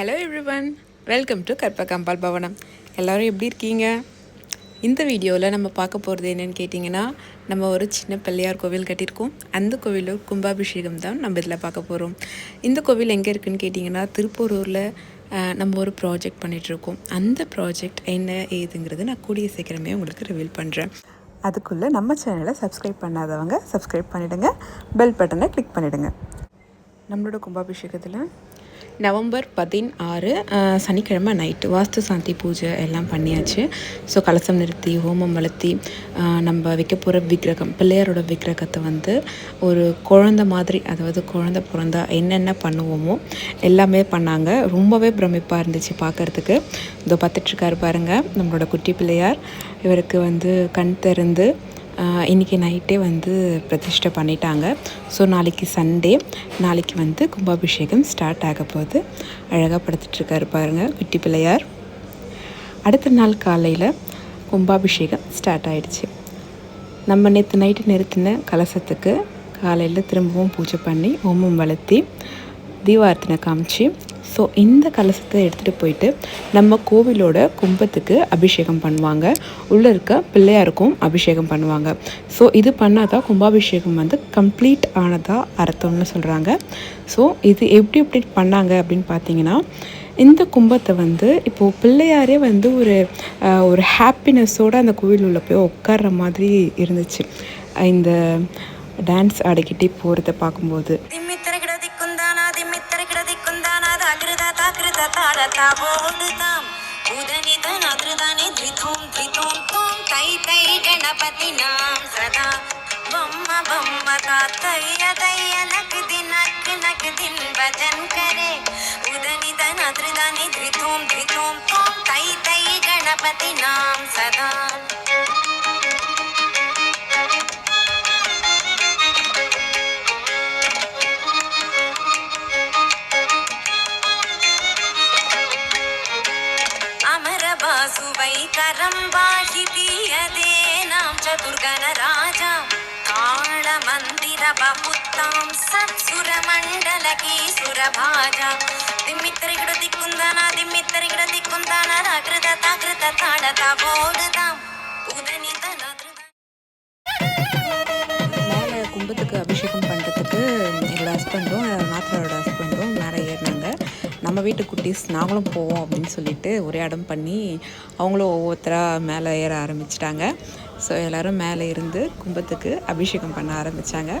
Hello everyone welcome to Karpagambal Bhavanam எல்லோரும் எப்படி இருக்கீங்க? இந்த வீடியோவில் நம்ம பார்க்க போகிறது என்னென்னு கேட்டிங்கன்னா நம்ம ஒரு சின்ன பிள்ளையார் கோவில் கட்டியிருக்கோம். அந்த கோவிலோட கும்பாபிஷேகம் தான் நம்ம இதில் பார்க்க போகிறோம் இந்த கோவில் எங்கே இருக்குதுன்னு கேட்டிங்கன்னா திருப்பூரூரில் நம்ம ஒரு ப்ராஜெக்ட் பண்ணிகிட்ருக்கோம் அந்த ப்ராஜெக்ட் என்ன ஏதுங்கிறது நான் கூடிய சீக்கிரமே உங்களுக்கு ரிவீல் பண்ணுறேன் அதுக்குள்ளே நம்ம சேனலை சப்ஸ்கிரைப் பண்ணாதவங்க சப்ஸ்கிரைப் பண்ணிவிடுங்க பெல் பட்டனை கிளிக் பண்ணிவிடுங்க நம்மளோட கும்பாபிஷேகத்தில் நவம்பர் பதினாறு சனிக்கிழமை நைட்டு வாஸ்து சாந்தி பூஜை எல்லாம் பண்ணியாச்சு. ஸோ கலசம் நிறுத்தி ஹோமம் வளர்த்தி நம்ம வைக்க போகிற விக்கிரகம் பிள்ளையாரோட விக்கிரகத்தை வந்து ஒரு குழந்த மாதிரி அதாவது குழந்த பிறந்தா என்னென்ன பண்ணுவோமோ எல்லாமே பண்ணாங்க. ரொம்பவே பிரமிப்பாக இருந்துச்சு பார்க்கறதுக்கு இதோ பார்த்துட்ருக்காரு பாருங்கள் நம்மளோட குட்டி பிள்ளையார். இவருக்கு வந்து கண் திறந்து இன்றைக்கி இன்னைக்கு நைட்டே வந்து பிரதிஷ்டை பண்ணிட்டாங்க. ஸோ நாளைக்கு சண்டே நாளைக்கு வந்து கும்பாபிஷேகம் ஸ்டார்ட் ஆக போகுது. அழகாக படுத்துட்ருக்காரு பாருங்கள் குட்டி பிள்ளையார். அடுத்த நாள் காலையில் கும்பாபிஷேகம் ஸ்டார்ட் ஆயிடுச்சு. நம்ம நேற்று நைட்டு நிறுத்தின கலசத்துக்கு காலையில் திரும்பவும் பூஜை பண்ணி ஹோமம் வளர்த்தி தீபார்த்தனை காமிச்சு ஸோ இந்த கலசத்தை எடுத்துகிட்டு போயிட்டு நம்ம கோவிலோட கும்பத்துக்கு அபிஷேகம் பண்ணுவாங்க. உள்ளே இருக்க பிள்ளையாருக்கும் அபிஷேகம் பண்ணுவாங்க. ஸோ இது பண்ணாதான் கும்பாபிஷேகம் வந்து கம்ப்ளீட் ஆனதாக அர்த்தம்னு சொல்கிறாங்க ஸோ இது எப்படி எப்படி பண்ணாங்க அப்படின்னு பார்த்தீங்கன்னா இந்த கும்பத்தை வந்து இப்போது பிள்ளையாரே வந்து ஒரு ஒரு ஹாப்பினஸோடு அந்த கோவில் உள்ள போய் உட்கார்ற மாதிரி இருந்துச்சு. இந்த டான்ஸ் ஆடிக்கிட்டே போகிறத பார்க்கும்போது. தாகிருதா தாளதா போடுதாம் உதனித நதுதானி த்ரிதோம் த்ரிதோம் தோம் தை தை கணபதி நாம் சதா பொம்ம பொம்ம தாத்தைய தைய நக்கு தினக்கு நக்கு தின் பஜன் கரே சுவை தரம் வாகி தீயதே நாம் சதுர்கனராஜாம் காள மந்திர பபுத்தாம் சத்சுர மண்டல கீசுரபாஜா திம்மித்தரிகிட திக்குந்தானா திம்மித்தரிகிட திக்குந்தானா ராகிருத தாகிருத தாடதா ஓடுதாம் உதனித கும்பத்துக்கு அபிஷேகம் நம்ம வீட்டு குட்டீஸ் நாங்களும் போவோம் அப்படின்னு சொல்லிட்டு ஒரே இடம் பண்ணி அவங்களும் ஒவ்வொருத்தராக மேலே ஏற ஆரம்பிச்சிட்டாங்க. ஸோ எல்லோரும் மேலே இருந்து கும்பத்துக்கு அபிஷேகம் பண்ண ஆரம்பித்தாங்க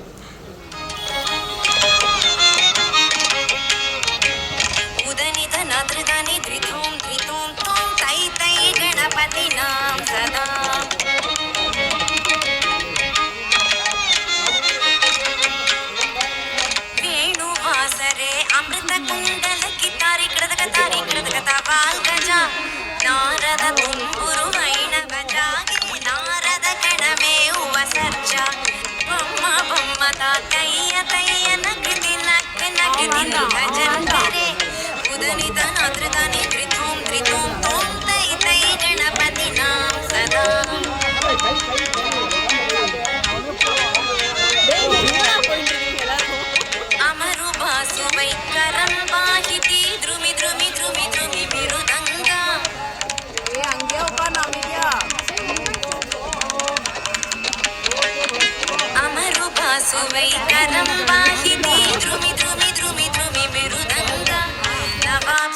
சுவை கரம் வாகினே துருமி.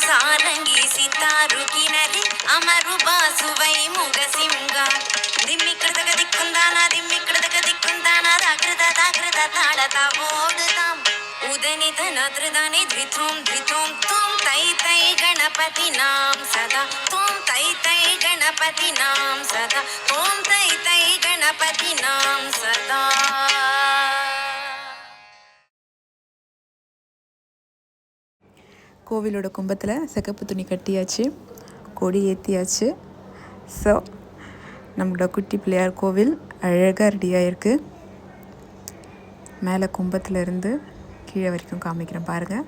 ಸಾರಂಗಿ ಸಿತಾರು ಕಿನರಿ ಅಮರು ಬಾಸುವೈ ಮುಗ ಸಿಂಗ ದಿಮ್ಮಿ ಕೃತಕ ದಿಕ್ಕುಂದಾನ ದಿಮ್ಮಿ ಕೃತಕ ದಿಕ್ಕುಂದಾನ ದಾಕೃತ ದಾಕೃತ ತಾಳತ ಓಡುತಾಂ ಉದನಿತ ನದೃದಾನಿ ದ್ವಿಥೋಂ ದ್ವಿಥೋಂ ತೋಂ ತೈ ತೈ ಗಣಪತಿ ನಾಂ ಸದಾ ತೋಂ ತೈ ತೈ ಗಣಪತಿ ನಾಂ ಸದಾ ಓಂ ತೈ கோவிலோட கும்பத்தில் சிகப்பு துணி கட்டியாச்சு கொடி ஏற்றியாச்சு ஸோ நம்மளோட குட்டி பிள்ளையார் கோவில் அழகாக ரெடியாக இருக்குது மேலே கும்பத்தில் இருந்து கீழே வரைக்கும் காமிக்கிறேன் பாருங்கள்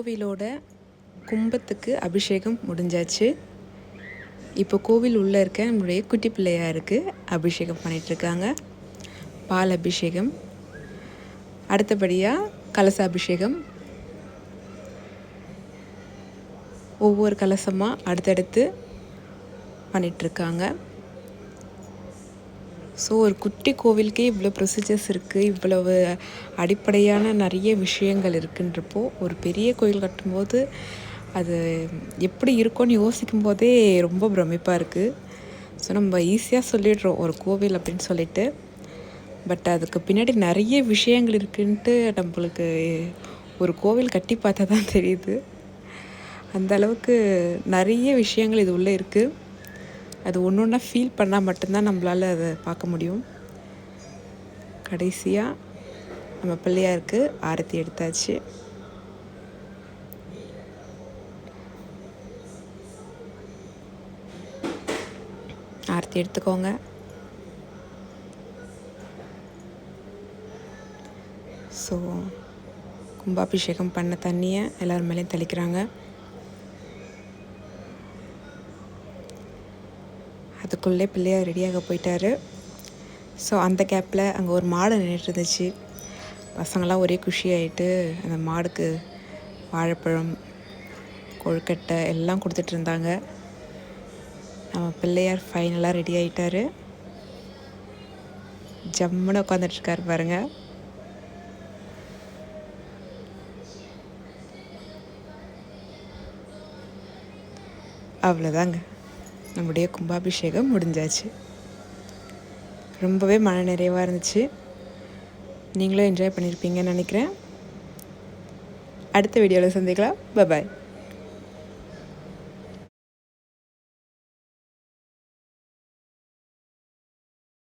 கோவிலோட கும்பத்துக்கு அபிஷேகம் முடிஞ்சாச்சு. இப்போ கோவில் உள்ளே இருக்க நம்மளுடைய குட்டி பிள்ளையாருக்கு அபிஷேகம் பண்ணிகிட்ருக்காங்க பால் அபிஷேகம். அடுத்தபடியாக கலச அபிஷேகம். ஒவ்வொரு கலசமாக அடுத்தடுத்து பண்ணிகிட்ருக்காங்க ஸோ ஒரு குட்டி கோவிலுக்கே இவ்வளோ ப்ரொசீஜர்ஸ் இருக்குது இவ்வளவு அடிப்படையான நிறைய விஷயங்கள் இருக்குன்றப்போ ஒரு பெரிய கோயில் கட்டும்போது அது எப்படி இருக்கும்னு யோசிக்கும் போதே ரொம்ப பிரமிப்பாக இருக்குது ஸோ நம்ம ஈஸியாக சொல்லிடுறோம் ஒரு கோவில் அப்படின்னு சொல்லிட்டு. பட் அதுக்கு பின்னாடி நிறைய விஷயங்கள் இருக்குன்ட்டு நம்மளுக்கு ஒரு கோவில் கட்டி பார்த்தா தான் தெரியுது. அந்த அளவுக்கு நிறைய விஷயங்கள் இது உள்ளே இருக்குது அது ஒன்று ஒன்றா ஃபீல் பண்ணால் மட்டும்தான் நம்மளால் அதை பார்க்க முடியும். கடைசியாக நம்ம பிள்ளையாருக்கு ஆரத்தி எடுத்தாச்சு. ஆரத்தி எடுத்துக்கோங்க. ஸோ கும்பாபிஷேகம் பண்ண தண்ணியை எல்லோரும் மேலேயும் தெளிக்கிறாங்க. அதுக்குள்ளே பிள்ளையார் ரெடியாக போயிட்டாரு. ஸோ அந்த கேப்பில் அங்கே ஒரு மாடு நின்றுட்டு இருந்துச்சு பசங்களாம் ஒரே குஷியாயிட்டு அந்த மாடுக்கு வாழைப்பழம் கொழுக்கட்டை எல்லாம் கொடுத்துட்டு இருந்தாங்க நம்ம பிள்ளையார் ஃபைனலாக ரெடி ஆகிட்டார் ஜம்முன்னு உட்காந்துட்ருக்காரு பாருங்க. அவ்வளோதாங்க நம்முடைய கும்பாபிஷேகம் முடிஞ்சாச்சு. ரொம்பவே மன நிறைவாக இருந்துச்சு. நீங்களும் என்ஜாய் பண்ணியிருப்பீங்கன்னு நினைக்கிறேன். அடுத்த வீடியோவில் சந்திக்கலாம். பபாய்